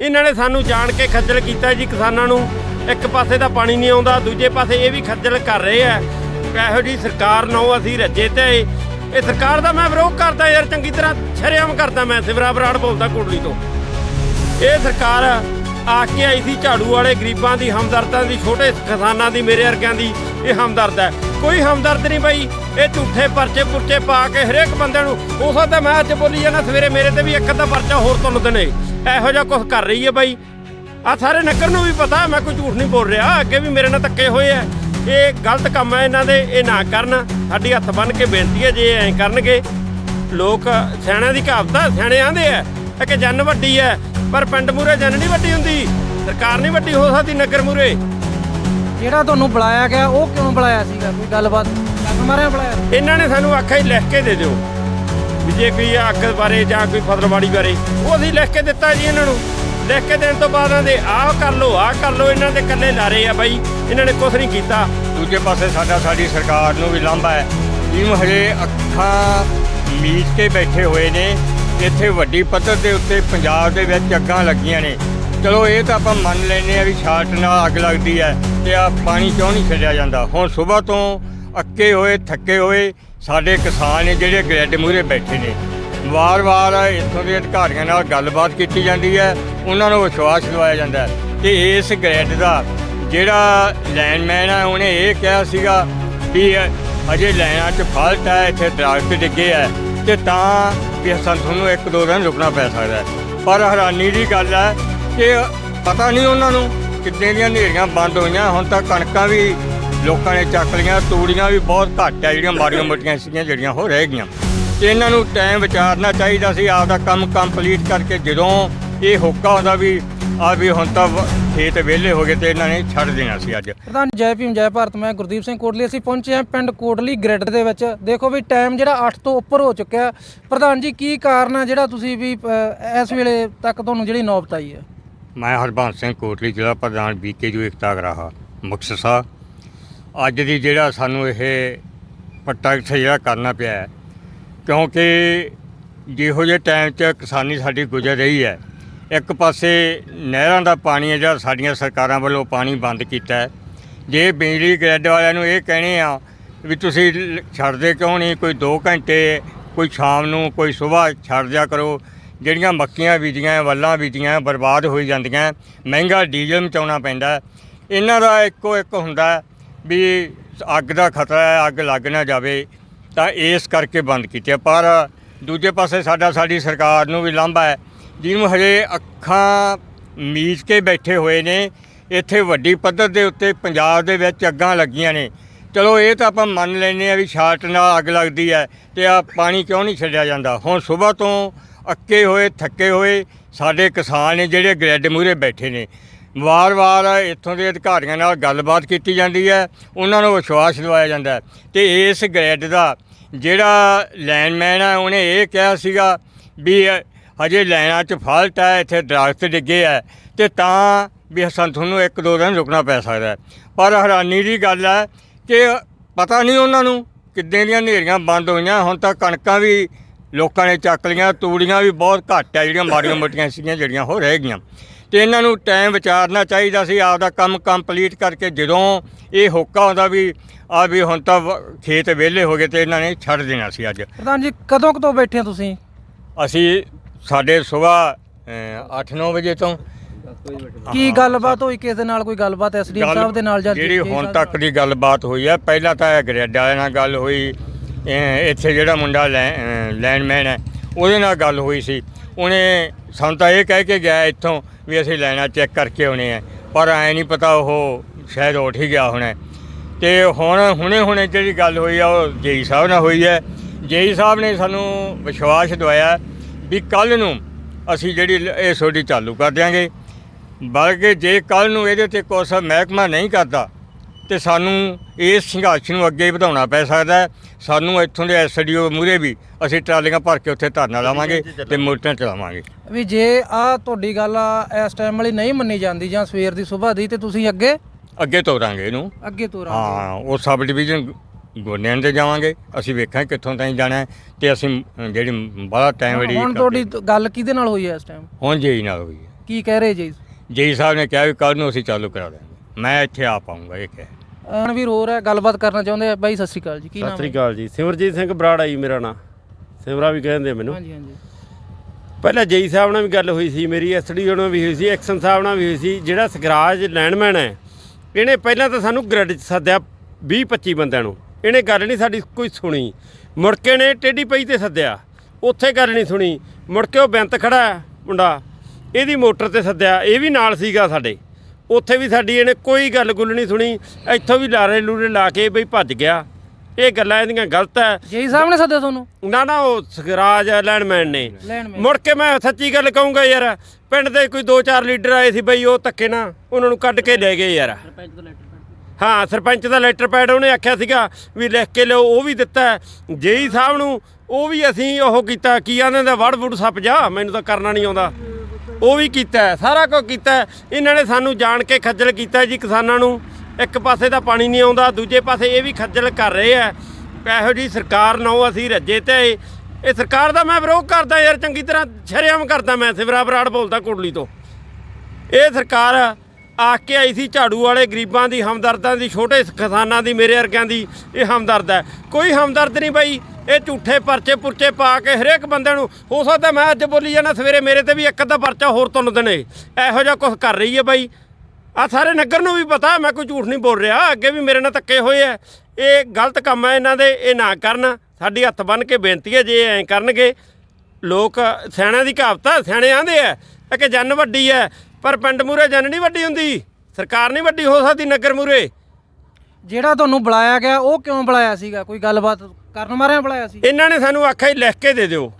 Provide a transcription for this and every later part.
ਇਹਨਾਂ ਨੇ ਸਾਨੂੰ ਜਾਣ ਕੇ ਖੱਜਲ ਕੀਤਾ ਜੀ ਕਿਸਾਨਾਂ ਨੂੰ। ਇੱਕ ਪਾਸੇ ਤਾਂ ਪਾਣੀ ਨਹੀਂ ਆਉਂਦਾ, ਦੂਜੇ ਪਾਸੇ ਇਹ ਵੀ ਖੱਜਲ ਕਰ ਰਹੇ ਆ। ਇਹੋ ਜੀ ਸਰਕਾਰ ਨੂੰ ਅਸੀਂ ਰੱਜੇ ਤੇ ਇਹ ਸਰਕਾਰ ਦਾ ਮੈਂ ਵਿਰੋਧ ਕਰਦਾ ਯਾਰ, ਚੰਗੀ ਤਰ੍ਹਾਂ ਸ਼ਰੇਆਮ ਕਰਦਾ ਮੈਂ, ਸਿਵਰਾ ਬਰਾੜ ਬੋਲਦਾ ਕੋਟਲੀ ਤੋਂ। ਇਹ ਸਰਕਾਰ ਆ ਕੇ ਆਈ ਸੀ ਝਾੜੂ ਵਾਲੇ ਗਰੀਬਾਂ ਦੀ, ਹਮਦਰਦਾਂ ਦੀ, ਛੋਟੇ ਕਿਸਾਨਾਂ ਦੀ, ਮੇਰੇ ਵਰਗਿਆਂ ਦੀ, ਇਹ ਹਮਦਰਦ ਹੈ। ਕੋਈ ਹਮਦਰਦ ਨਹੀਂ ਬਈ, ਇਹ ਝੂਠੇ ਪਰਚੇ ਪੁਰਚੇ ਪਾ ਕੇ ਹਰੇਕ ਬੰਦੇ ਨੂੰ ਹੋ ਸਕਦਾ ਮੈਂ ਅੱਜ ਬੋਲੀ ਜਾਣਾ ਸਵੇਰੇ ਮੇਰੇ ਤੇ ਵੀ ਇੱਕ ਅੱਧਾ ਪਰਚਾ ਹੋਰ ਤੁੰਨ ਦੇਣੇ ਇਹੋ ਜਿਹਾ ਕੁਝ ਕਰ ਰਹੀ ਹੈ ਬਈ। ਆ ਸਾਰੇ ਨਗਰ ਨੂੰ ਵੀ ਪਤਾ ਮੈਂ ਕੋਈ ਝੂਠ ਨਹੀਂ ਬੋਲ ਰਿਹਾ। ਅੱਗੇ ਵੀ ਮੇਰੇ ਨਾਲ ਧੱਕੇ ਹੋਏ ਆ। ਇਹ ਗਲਤ ਕੰਮ ਹੈ ਇਹਨਾਂ ਦੇ ਇਹ ਨਾ ਕਰਨ। ਸਾਡੀ ਹੱਥ ਬੰਨ ਕੇ ਬੇਨਤੀ ਹੈ ਜੇ ਐਂ ਕਰਨਗੇ ਲੋਕ ਸਿਆਣਿਆਂ ਦੀ ਕਹਾਵਤ ਸਿਆਣੇ ਆਂਦੇ ਆ ਕਿ ਜਨ ਵੱਡੀ ਹੈ ਪਰ ਪਿੰਡ ਮੂਰੇ ਜਨ ਨਹੀਂ ਵੱਡੀ ਹੁੰਦੀ। ਸਰਕਾਰ ਨਹੀਂ ਵੱਡੀ ਹੋ ਸਕਦੀ ਨਗਰ ਮੂਰੇ ਜਿਹੜਾ ਤੁਹਾਨੂੰ ਬੁਲਾਇਆ ਗਿਆ ਉਹ ਕਿਉਂ ਬੁਲਾਇਆ ਸੀਗਾ? ਕੋਈ ਗੱਲਬਾਤ? ਮਾਰਿਆ ਬੁਲਾਇਆ? ਇਹਨਾਂ ਨੇ ਸਾਨੂੰ ਆਖਿਆ ਹੀ ਲਿਖ ਕੇ ਦੇ ਦਿਓ। ਵੀ ਜੇ ਕੋਈ ਅੱਗ ਬਾਰੇ ਜਾਂ ਕੋਈ ਫਸਲਵਾੜੀ ਬਾਰੇ, ਉਹ ਅਸੀਂ ਲਿਖ ਕੇ ਦਿੱਤਾ ਜੀ ਇਹਨਾਂ ਨੂੰ। ਲਿਖ ਕੇ ਦੇਣ ਤੋਂ ਬਾਅਦ ਇਹਨਾਂ ਦੇ ਆਹ ਕਰ ਲਓ, ਆਹ ਕਰ ਲਓ, ਇਹਨਾਂ ਦੇ ਕੱਲੇ ਲਾਰੇ ਆ ਬਾਈ, ਇਹਨਾਂ ਨੇ ਕੁਝ ਨਹੀਂ ਕੀਤਾ। ਦੂਜੇ ਪਾਸੇ ਸਾਡਾ, ਸਾਡੀ ਸਰਕਾਰ ਨੂੰ ਵੀ ਲਾਂਭਾ ਹੈ। ਜਿਹਨੂੰ ਹਜੇ ਅੱਖਾਂ ਮੀਚ ਕੇ ਬੈਠੇ ਹੋਏ ਨੇ, ਇੱਥੇ ਵੱਡੀ ਪੱਧਰ ਦੇ ਉੱਤੇ ਪੰਜਾਬ ਦੇ ਵਿੱਚ ਅੱਗਾਂ ਲੱਗੀਆਂ ਨੇ। ਚਲੋ, ਇਹ ਤਾਂ ਆਪਾਂ ਮੰਨ ਲੈਨੇ ਆ ਵੀ ਛਾਟ ਨਾਲ ਅੱਗ ਲੱਗਦੀ ਹੈ ਤੇ ਆ ਪਾਣੀ ਕਿਉਂ ਨਹੀਂ ਛੱਡਿਆ ਜਾਂਦਾ। ਹੁਣ ਸਵੇਰ ਤੋਂ ਅੱਕੇ ਹੋਏ, ਥੱਕੇ ਹੋਏ ਸਾਡੇ ਕਿਸਾਨ ਨੇ ਜਿਹੜੇ ਗ੍ਰਿਡ ਮੂਹਰੇ ਬੈਠੇ ਨੇ ਵਾਰ-ਵਾਰ ਇੱਥੋਂ ਦੇ ਅਧਿਕਾਰੀਆਂ ਨਾਲ ਗੱਲਬਾਤ ਕੀਤੀ ਜਾਂਦੀ ਹੈ, ਉਹਨਾਂ ਨੂੰ ਵਿਸ਼ਵਾਸ ਦਿਵਾਇਆ ਜਾਂਦਾ ਹੈ ਕਿ ਇਸ ਗ੍ਰਿਡ ਦਾ ਜਿਹੜਾ ਲਾਈਨਮੈਨ ਹੈ, ਉਹਨੇ ਇਹ ਕਿਹਾ ਸੀਗਾ ਵੀ ਅਜੇ ਲਾਈਨਾਂ 'ਚ ਫਾਲਟ ਹੈ, ਇੱਥੇ ਦਰਖਤ ਡਿੱਗੇ ਹੈ ਤੇ ਤਾਂ ਵੀ ਸਾਨੂੰ ਤੁਹਾਨੂੰ ਇੱਕ ਦੋ ਦਿਨ ਰੁਕਣਾ ਪੈ ਸਕਦਾ ਹੈ। ਪਰ ਹੈਰਾਨੀ ਦੀ ਗੱਲ ਹੈ ਕਿ ਪਤਾ ਨਹੀਂ ਉਹਨਾਂ ਨੂੰ ਕਿੰਨੇ ਦੀਆਂ ਹਨੇਰੀਆਂ ਬੰਦ ਹੋਈਆਂ, ਹੁਣ ਤਾਂ ਕਣਕਾਂ ਵੀ ਲੋਕਾਂ ਨੇ ਚੱਕ ਲਈਆਂ ਤੂੜੀਆਂ ਵੀ ਬਹੁਤ ਘੱਟ ਹੈ ਜਿਹੜੀਆਂ ਮਾੜੀਆਂ ਮੋਟੀਆਂ ਸੀਗੀਆਂ ਜਿਹੜੀਆਂ ਹੋ ਰਹਿ ਗਈਆਂ। ਤੇ ਇਹਨਾਂ ਨੂੰ ਟਾਈਮ ਵਿਚਾਰਨਾ ਚਾਹੀਦਾ ਸੀ ਆਪਦਾ ਕੰਮ ਕੰਪਲੀਟ ਕਰਕੇ ਜਦੋਂ ਇਹ ਹੋਕਾ ਹੁੰਦਾ ਵੀ ਆ ਵੀ ਹੁਣ ਤਾਂ ਖੇਤ ਵਿਹਲੇ ਹੋ ਗਏ ਤੇ ਇਹਨਾਂ ਨੇ ਛੱਡ ਦੇਣਾ ਸੀ ਅੱਜ। ਪ੍ਰਧਾਨ ਜੈ ਭੀਮ ਜੈ ਭਾਰਤ ਮੈਂ ਗੁਰਦੀਪ ਸਿੰਘ ਕੋਟਲੀ। ਅਸੀਂ ਪਹੁੰਚੇ ਹਾਂ ਪਿੰਡ ਕੋਟਲੀ ਗ੍ਰਿਡ ਦੇ ਵਿੱਚ। ਦੇਖੋ ਵੀ ਟਾਈਮ ਜਿਹੜਾ 8 ਤੋਂ ਉੱਪਰ ਹੋ ਚੁੱਕਿਆ। ਪ੍ਰਧਾਨ ਜੀ ਕੀ ਕਾਰਨ ਹੈ ਜਿਹੜਾ ਤੁਸੀਂ ਵੀ ਇਸ ਵੇਲੇ ਤੱਕ ਤੁਹਾਨੂੰ ਜਿਹੜੀ ਨੌਬਤ ਆਈ ਹੈ? ਮੈਂ ਹਰਬੰਸ ਸਿੰਘ ਕੋਟਲੀ ਜ਼ਿਲ੍ਹਾ ਪ੍ਰਧਾਨ ਬੀਕੇਯੂ ਇਕਤਾ ਗਰਾਹਾ ਮੁਕਤਸਰ ਸਾਹਿਬ। ਅੱਜ ਦੀ ਜਿਹੜਾ ਸਾਨੂੰ ਇਹ ਪ੍ਰੋਟੈਕਟ ਜਿਹੜਾ ਕਰਨਾ ਪਿਆ ਹੈ, ਕਿਉਂਕਿ ਜਿਹੋ ਜਿਹੇ ਟਾਈਮ 'ਚ ਕਿਸਾਨੀ ਸਾਡੀ ਗੁਜ਼ਰ ਰਹੀ ਹੈ, ਇੱਕ ਪਾਸੇ ਨਹਿਰਾਂ ਦਾ ਪਾਣੀ ਹੈ ਜਿਹੜਾ ਸਾਡੀਆਂ ਸਰਕਾਰਾਂ ਵੱਲੋਂ ਪਾਣੀ ਬੰਦ ਕੀਤਾ ਹੈ। ਜੇ ਬਿਜਲੀ ਗ੍ਰਿਡ ਵਾਲਿਆਂ ਨੂੰ ਇਹ ਕਹਿਣੇ ਆ ਵੀ ਤੁਸੀਂ ਛੱਡਦੇ ਕਿਉਂ ਨਹੀਂ, ਕੋਈ 2 ਘੰਟੇ, ਕੋਈ ਸ਼ਾਮ ਨੂੰ, ਕੋਈ ਸਵੇਰ ਛੱਡ ਦਿਆ ਕਰੋ, ਜਿਹੜੀਆਂ ਮੱਕੀਆਂ ਬੀਜੀਆਂ, ਵੱਲਾਂ ਬੀਜੀਆਂ, ਬਰਬਾਦ ਹੋਈ ਜਾਂਦੀਆਂ, ਮਹਿੰਗਾ ਡੀਜ਼ਲ ਮਚਾਉਣਾ ਪੈਂਦਾ ਇਹਨਾਂ ਦਾ ਇੱਕੋ ਇੱਕ ਹੁੰਦਾ ਵੀ ਅੱਗ ਦਾ ਖਤਰਾ ਹੈ, ਅੱਗ ਲੱਗ ਨਾ ਜਾਵੇ, ਤਾਂ ਇਸ ਕਰਕੇ ਬੰਦ ਕੀਤੇ ਪਰ ਦੂਜੇ ਪਾਸੇ ਸਾਡਾ, ਸਾਡੀ ਸਰਕਾਰ ਨੂੰ ਵੀ ਲਾਂਭਾ ਹੈ। ਜਿਹਨੂੰ ਹਜੇ ਅੱਖਾਂ ਮੀਚ ਕੇ ਬੈਠੇ ਹੋਏ ਨੇ, ਇੱਥੇ ਵੱਡੀ ਪੱਧਰ ਦੇ ਉੱਤੇ ਪੰਜਾਬ ਦੇ ਵਿੱਚ ਅੱਗਾਂ ਲੱਗੀਆਂ ਨੇ। ਚਲੋ, ਇਹ ਤਾਂ ਆਪਾਂ ਮੰਨ ਲੈਨੇ ਆ ਵੀ ਸ਼ਾਰਟ ਨਾਲ ਅੱਗ ਲੱਗਦੀ ਹੈ ਤੇ ਆ ਪਾਣੀ ਕਿਉਂ ਨਹੀਂ ਛੱਡਿਆ ਜਾਂਦਾ? ਹੁਣ ਸਵੇਰ ਤੋਂ ਅੱਕੇ ਹੋਏ, ਥੱਕੇ ਹੋਏ ਸਾਡੇ ਕਿਸਾਨ ਨੇ ਜਿਹੜੇ ਗ੍ਰਿਡ ਮੂਹਰੇ ਬੈਠੇ ਨੇ। ਵਾਰ-ਵਾਰ ਇੱਥੋਂ ਦੇ ਅਧਿਕਾਰੀਆਂ ਨਾਲ ਗੱਲਬਾਤ ਕੀਤੀ ਜਾਂਦੀ ਹੈ, ਉਹਨਾਂ ਨੂੰ ਵਿਸ਼ਵਾਸ ਦਿਵਾਇਆ ਜਾਂਦਾ ਹੈ। ਤੇ ਇਸ ਗ੍ਰਿਡ ਦਾ ਜਿਹੜਾ ਲਾਈਨਮੈਨ ਹੈ, ਉਹਨੇ ਇਹ ਕਿਹਾ ਸੀਗਾ ਵੀ ਹਜੇ ਲਾਈਨਾਂ 'ਚ ਫਾਲਟ ਹੈ, ਇੱਥੇ ਦਰਖਤ ਡਿੱਗੇ ਹੈ ਤੇ ਤਾਂ ਵੀ ਸਾਨੂੰ ਤੁਹਾਨੂੰ ਇੱਕ ਦੋ ਦਿਨ ਰੁਕਣਾ ਪੈ ਸਕਦਾ ਪਰ ਹੈਰਾਨੀ ਦੀ ਗੱਲ ਹੈ ਕਿ ਪਤਾ ਨਹੀਂ ਉਹਨਾਂ ਨੂੰ ਕਿੱਦਾਂ ਦੀਆਂ ਹਨੇਰੀਆਂ ਬੰਦ ਹੋਈਆਂ, ਹੁਣ ਤਾਂ ਕਣਕਾਂ ਵੀ ਲੋਕਾਂ ਨੇ ਚੱਕ ਲਈਆਂ, ਤੂੜੀਆਂ ਵੀ ਬਹੁਤ ਘੱਟ ਹੈ, ਜਿਹੜੀਆਂ ਮਾੜੀਆਂ ਮੋਟੀਆਂ ਸੀਗੀਆਂ, ਜਿਹੜੀਆਂ ਹੋ ਰਹਿ ਗਈਆਂ। ਤੇ ਇਹਨਾਂ ਨੂੰ ਟਾਈਮ ਵਿਚਾਰਨਾ ਚਾਹੀਦਾ ਸੀ ਆਪਦਾ ਕੰਮ ਕੰਪਲੀਟ ਕਰਕੇ ਜਦੋਂ ਇਹ ਹੋਕਾ ਹੁੰਦਾ ਵੀ ਆ ਵੀ ਹੁਣ ਤਾਂ ਖੇਤ ਵਿਹਲੇ ਹੋ ਗਏ ਤੇ ਇਹਨਾਂ ਨੇ ਛੱਡ ਦੇਣਾ ਸੀ ਅੱਜ। ਪ੍ਰਧਾਨ ਜੀ ਕਦੋਂ ਕੁ ਤੋਂ ਬੈਠੇ ਹੋ ਤੁਸੀਂ? ਅਸੀਂ ਸਾਡੇ ਸਵੇਰ 8-9 ਵਜੇ ਤੋਂ। ਕੀ ਗੱਲਬਾਤ ਹੋਈ ਕਿਸ ਦੇ ਨਾਲ ਕੋਈ ਗੱਲਬਾਤ ਐਸਡੀਐਮ ਸਾਹਿਬ ਦੇ ਨਾਲ ਜਾਂ ਜਿਹੜੀ ਹੁਣ ਤੱਕ ਦੀ ਗੱਲਬਾਤ ਹੋਈ ਹੈ ਪਹਿਲਾਂ ਤਾਂ ਇਹ ਗ੍ਰੈਡ ਨਾਲ ਗੱਲ ਹੋਈ ਇੱਥੇ ਜਿਹੜਾ ਮੁੰਡਾ ਲੈਂਡਮੈਨ ਹੈ ਉਹਦੇ ਨਾਲ ਗੱਲ ਹੋਈ ਸੀ। ਉਹਨੇ ਸਾਨੂੰ ਤਾਂ ਇਹ ਕਹਿ ਕੇ ਗਿਆ ਇੱਥੋਂ ਵੀ ਅਸੀਂ ਲੈਣਾ ਚੈੱਕ ਕਰਕੇ ਆਉਣੇ ਆ। ਪਰ ਐ ਨਹੀਂ ਪਤਾ ਉਹ ਸ਼ਾਇਦ ਉੱਠ ਹੀ ਗਿਆ ਹੋਣਾ। ਤੇ ਹੁਣ ਹੁਣੇ ਹੁਣੇ ਜਿਹੜੀ ਗੱਲ ਹੋਈ ਆ, ਉਹ ਜੇਈ ਸਾਹਿਬ ਨਾਲ ਹੋਈ ਹੈ ਜੇਈ ਸਾਹਿਬ ਨੇ ਸਾਨੂੰ ਵਿਸ਼ਵਾਸ ਦਵਾਇਆ ਵੀ ਕੱਲ ਨੂੰ ਅਸੀਂ ਜਿਹੜੀ ਇਹ ਤੁਹਾਡੀ ਚਾਲੂ ਕਰ ਦਿਆਂਗੇ। ਬਲਕਿ ਜੇ ਕੱਲ ਨੂੰ ਇਹਦੇ ਤੇ ਕੁਛ ਮਹਿਕਮਾ ਨਹੀਂ ਕਰਦਾ ਤੇ ਸਾਨੂੰ ਇਸ ਸੰਘਰਸ਼ ਨੂੰ ਅੱਗੇ ਵਧਾਉਣਾ ਪੈ ਸਕਦਾ ਹੈ। ਸਾਨੂੰ ਇੱਥੋਂ ਦੇ ਐਸਡੀਓ ਮੂਰੇ ਵੀ ਅਸੀਂ ਟਰਾਲੀਆਂ ਭਰ ਕੇ ਉੱਥੇ ਧਰਨਾ ਲਾਵਾਂਗੇ ਤੇ ਮੋਟਰਾਂ ਚਲਾਵਾਂਗੇ ਵੀ ਜੇ ਆ ਤੁਹਾਡੀ ਗੱਲ ਆ ਇਸ ਟਾਈਮ ਵਾਲੀ ਨਹੀਂ ਮੰਨੀ ਜਾਂਦੀ ਜਾਂ ਸਵੇਰ ਦੀ ਸਵੇਰ ਦੀ ਤੇ ਤੁਸੀਂ ਅੱਗੇ ਅੱਗੇ ਤੋਰਾਂਗੇ ਇਹਨੂੰ ਅੱਗੇ ਤੋਂ ਹਾਂ ਉਹ ਸਬ ਡਿਵੀਜ਼ਨ ਗੋਨਿਆਂ ਤੇ ਜਾਵਾਂਗੇ ਅਸੀਂ ਵੇਖਾਂਗੇ ਕਿੱਥੋਂ ਤਾਈਂ ਜਾਣਾ ਹੈ ਤੇ ਅਸੀਂ ਅ, ਜਿਹੜੀ ਬੜਾ ਟਾਈਮ ਜਿਹੜੀ ਹੁਣ ਤੁਹਾਡੀ ਤ- ਗੱਲ ਕਿਹਦੇ ਨਾਲ ਹੋਈ ਹੈ ਇਸ ਟਾਈਮ ਹੁਣ ਜੇਈ ਨਾਲ ਹੋਈ ਹੈ ਕੀ ਕਹਿ ਰਹੇ ਜੀ ਜੇਈ ਸਾਹਿਬ ਨੇ ਕਿਹਾ ਵੀ ਕੱਲ ਨੂੰ ਅਸੀਂ ਚਾਲੂ ਕਰਾ ਦਾਂਗੇ ਮੈਂ ਇੱਥੇ ਆ ਪਾਉਂਗਾ ਇਹ ਕਿਹਾ ਅਨਵੀਰ ਹੋਰ ਹੈ ਗੱਲਬਾਤ ਕਰਨਾ ਚਾਹੁੰਦੇ ਆ। ਬਾਈ ਸਤਿ ਸ਼੍ਰੀ ਅਕਾਲ ਜੀ ਕੀ ਸਤਿ ਨਾਮ ਸ੍ਰੀ ਹੈ? ਅਕਾਲ ਜੀ। ਸਿਮਰਜੀਤ ਸਿੰਘ ਬਰਾੜ ਆਈ ਮੇਰਾ ਨਾਂ। ਸਿਮਰਾ ਵੀ ਕਹਿੰਦੇ ਆ ਮੈਨੂੰ। ਹਾਂਜੀ ਹਾਂਜੀ। ਪਹਿਲਾਂ ਜੇਈ ਸਾਹਿਬ ਨਾਲ ਵੀ ਗੱਲ ਹੋਈ ਸੀ ਮੇਰੀ ਐਸਡੀ ਨਾਲ ਵੀ ਹੋਈ ਸੀ ਐਕਸ਼ਨ ਸਾਹਿਬ ਨਾਲ ਵੀ ਹੋਈ ਸੀ। ਜਿਹੜਾ ਸਗਰਾਜ ਲੈਂਡਮੈਨ ਹੈ ਇਹਨੇ ਪਹਿਲਾਂ ਤਾਂ ਸਾਨੂੰ ਗ੍ਰਿਡ 'ਚ ਸੱਦਿਆ 20 25 ਬੰਦਿਆਂ ਨੂੰ। ਇਹਨੇ ਗੱਲ ਨਹੀਂ ਸਾਡੀ ਕੋਈ ਸੁਣੀ। ਮੁੜ ਕੇ ਨੇ ਟੇਢੀ ਪਈ ਤੇ ਸੱਦਿਆ। ਉੱਥੇ ਗੱਲ ਨਹੀਂ ਸੁਣੀ। ਮੁੜ ਕੇ ਉਹ ਬੈਂਤ ਖੜਾ ਮੁੰਡਾ। ਇਹਦੀ ਮੋਟਰ ਤੇ ਸੱਦਿਆ। ਇਹ ਵੀ ਨਾਲ ਸੀਗਾ ਸਾਡੇ। ਉੱਥੇ ਵੀ ਸਾਡੀ ਇਹਨੇ ਕੋਈ ਗੱਲ ਗੁੱਲ ਨਹੀਂ ਸੁਣੀ। ਇੱਥੋਂ ਵੀ ਲਾਰੇ ਲੂਰੇ ਲਾ ਕੇ ਬਈ ਭੱਜ ਗਿਆ। ਇਹ ਗੱਲਾਂ ਇਹਦੀਆਂ ਗਲਤ ਹੈ ਜੇਈ ਸਾਹਿਬ ਨੇ ਸੱਦਿਆ ਤੁਹਾਨੂੰ? ਨਾ ਨਾ ਉਹ ਸਗਰਾਜ ਲੈਂਡਮੈਨ ਨੇ। ਮੁੜ ਕੇ ਮੈਂ ਸੱਚੀ ਗੱਲ ਕਹੂੰਗਾ ਯਾਰ ਪਿੰਡ ਦੇ ਕੋਈ 2-4 ਲੀਡਰ ਆਏ ਸੀ ਬਈ ਉਹ ਧੱਕੇ ਨਾ ਉਹਨਾਂ ਨੂੰ ਕੱਢ ਕੇ ਲੈ ਗਏ ਯਾਰ। ਹਾਂ ਸਰਪੰਚ ਦਾ ਲੈਟਰ ਪੈਡ ਉਹਨੇ ਆਖਿਆ ਸੀਗਾ ਵੀ ਲਿਖ ਕੇ ਲਿਓ ਉਹ ਵੀ ਦਿੱਤਾ ਜੇਈ ਸਾਹਿਬ ਨੂੰ ਉਹ ਵੀ ਅਸੀਂ ਉਹ ਕੀਤਾ ਕੀ ਆਂਦੇ ਦਾ ਵੜ ਵੁੜ ਸੱਪ ਜਾ ਮੈਨੂੰ ਤਾਂ ਕਰਨਾ ਨਹੀਂ ਆਉਂਦਾ। ਉਹ ਵੀ ਕੀਤਾ ਹੈ, ਸਾਰਾ ਕੁਝ ਕੀਤਾ ਹੈ। ਇਹਨਾਂ ਨੇ ਸਾਨੂੰ ਜਾਣ ਕੇ ਖੱਜਲ ਕੀਤਾ ਜੀ ਕਿਸਾਨਾਂ ਨੂੰ। ਇੱਕ ਪਾਸੇ ਤਾਂ ਪਾਣੀ ਨਹੀਂ ਆਉਂਦਾ ਦੂਜੇ ਪਾਸੇ ਇਹ ਵੀ ਖੱਜਲ ਕਰ ਰਹੇ ਆ ਇਹੋ ਜੀ ਸਰਕਾਰ ਨੂੰ ਅਸੀਂ ਰੱਜੇ ਤੇ ਇਹ ਸਰਕਾਰ ਦਾ ਮੈਂ ਵਿਰੋਧ ਕਰਦਾ ਯਾਰ ਚੰਗੀ ਤਰ੍ਹਾਂ ਸ਼ਰੇਆਮ ਕਰਦਾ ਮੈਂ ਸਿਵਰਾ ਬਰਾੜ ਬੋਲਦਾ ਕੋਟਲੀ ਤੋਂ। ਇਹ ਸਰਕਾਰ ਆਖ ਕੇ ਆਈ ਸੀ ਝਾੜੂ ਵਾਲੇ ਗਰੀਬਾਂ ਦੀ, ਹਮਦਰਦਾਂ ਦੀ, ਛੋਟੇ ਕਿਸਾਨਾਂ ਦੀ, ਮੇਰੇ ਵਰਗਿਆਂ ਦੀ, ਇਹ ਹਮਦਰਦ ਹੈ। ਕੋਈ ਹਮਦਰਦ ਨਹੀਂ ਬਾਈ, ਇਹ ਝੂਠੇ ਪਰਚੇ ਪੁਰਚੇ ਪਾ ਕੇ ਹਰੇਕ ਬੰਦੇ ਨੂੰ, ਹੋ ਸਕਦਾ ਮੈਂ ਅੱਜ ਬੋਲੀ ਜਾਣਾ, ਸਵੇਰੇ ਮੇਰੇ ਤੇ ਵੀ ਇੱਕ ਅੱਧਾ ਪਰਚਾ ਹੋਰ ਤੁੰਨ ਦੇਣੇ। ਇਹੋ ਜਿਹਾ ਕੁਝ ਕਰ ਰਹੀ ਹੈ ਬਾਈ। ਆ ਸਾਰੇ ਨਗਰ ਨੂੰ ਵੀ ਪਤਾ, ਮੈਂ ਕੋਈ ਝੂਠ ਨਹੀਂ ਬੋਲ ਰਿਹਾ, ਅੱਗੇ ਵੀ ਮੇਰੇ ਨਾਲ ਧੱਕੇ ਹੋਏ ਆ। ਇਹ ਗਲਤ ਕੰਮ ਹੈ ਇਹਨਾਂ ਦੇ, ਇਹ ਨਾ ਕਰਨ। ਸਾਡੀ ਹੱਥ ਬੰਨ ਕੇ ਬੇਨਤੀ ਹੈ, ਜੇ ਐਂ ਕਰਨਗੇ ਲੋਕ ਸਿਆਣਿਆਂ ਦੀ ਕਹਾਵਤ ਆ ਸਿਆਣੇ ਆਂਦੇ ਆ ਕਿ ਜਨ ਵੱਡੀ ਹੈ ਪਰ ਪਿੰਡ ਮੂਰੇ ਜਨ ਨਹੀਂ ਵੱਡੀ ਹੁੰਦੀ ਸਰਕਾਰ ਨਹੀਂ ਵੱਡੀ ਹੋ ਸਕਦੀ ਨਗਰ ਮੂਰੇ ਜਿਹੜਾ ਤੁਹਾਨੂੰ ਬੁਲਾਇਆ ਗਿਆ ਉਹ ਕਿਉਂ ਬੁਲਾਇਆ ਸੀਗਾ? ਕੋਈ ਗੱਲਬਾਤ ਕਰਨ ਮਾਰਿਆਂ ਬੁਲਾਇਆ ਸੀ? ਇਹਨਾਂ ਨੇ ਸਾਨੂੰ ਆਖਿਆ ਹੀ ਲਿਖ ਕੇ ਦੇ ਦਿਓ।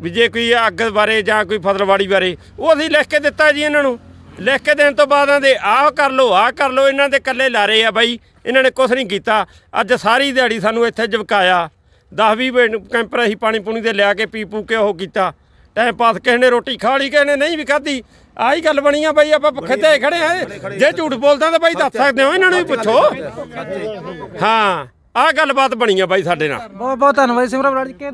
ਵੀ ਜੇ ਕੋਈ ਅੱਗ ਬਾਰੇ ਜਾਂ ਕੋਈ ਫਸਲਵਾੜੀ ਬਾਰੇ ਉਹ ਅਸੀਂ ਲਿਖ ਕੇ ਦਿੱਤਾ ਜੀ ਇਹਨਾਂ ਨੂੰ। ਲਿਖ ਕੇ ਦੇਣ ਤੋਂ ਬਾਅਦ ਆਂਦੇ ਆਹ ਕਰ ਲਓ ਆਹ ਕਰ ਲਓ ਇਹਨਾਂ ਦੇ ਕੱਲੇ ਲਾਰੇ ਆ ਬਾਈ ਇਹਨਾਂ ਨੇ ਕੁਝ ਨਹੀਂ ਕੀਤਾ। ਅੱਜ ਸਾਰੀ ਦਿਹਾੜੀ ਸਾਨੂੰ ਇੱਥੇ ਜਵਕਾਇਆ। 10 20 ਕੈਂਪਰ ਅਸੀਂ ਪਾਣੀ ਪੂਣੀ ਦੇ ਲਿਆ ਕੇ ਪੀ ਪੂ ਕੇ ਉਹ ਕੀਤਾ। ਟਾਈਮ ਪਾਸ ਕਿਸੇ ਨੇ ਰੋਟੀ ਖਾ ਲਈ ਕਿਸੇ ਨੇ ਨਹੀਂ ਵੀ ਖਾਧੀ। ਆਹੀ ਗੱਲ ਬਣੀ ਆ ਬਾਈ ਆਪਾਂ ਭੁੱਖੇ ਤੇ ਖੜੇ ਆ। ਜੇ ਝੂਠ ਬੋਲਦਾ ਤਾਂ ਬਾਈ ਦੱਸ ਸਕਦੇ ਹੋ ਇਹਨਾਂ ਨੂੰ ਵੀ ਪੁੱਛੋ। ਹਾਂ ਆਹ ਗੱਲਬਾਤ ਬਣੀ ਆ ਬਾਈ ਸਾਡੇ ਨਾਲ। ਬਹੁਤ ਬਹੁਤ ਧੰਨਵਾਦ ਸਿਮਰਨ ਬਰਾੜ ਜੀ ਕਿ